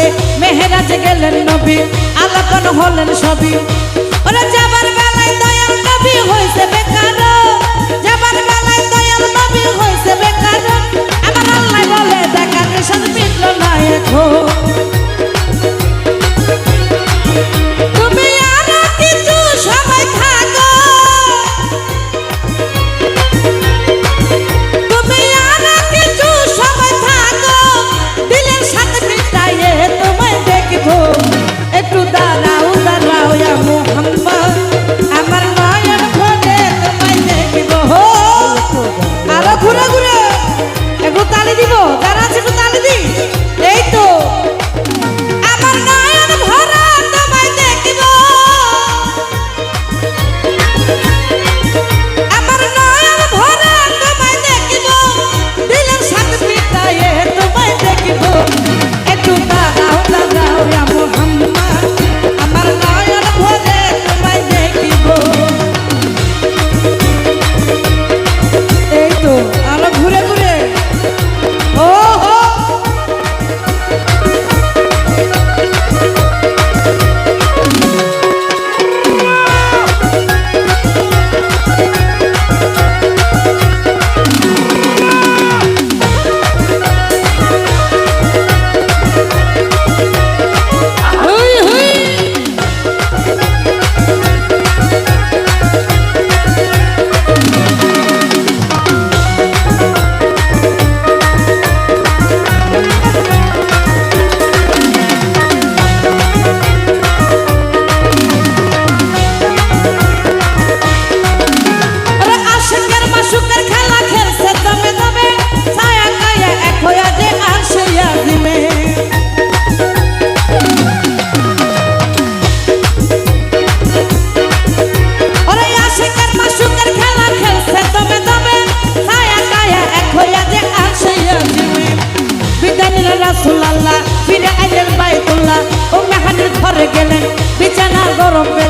সাথে মেহরাজ গেলেন নবী আলোকন হলেন সবই। ওরে যাবার বেলায় দয়াল নবী হইছে বেকার। যাবার বেলায় দয়াল নবী হইছে বেকার। আমার আল্লাহ বলে দেখা মিশন মিটল না এখন। from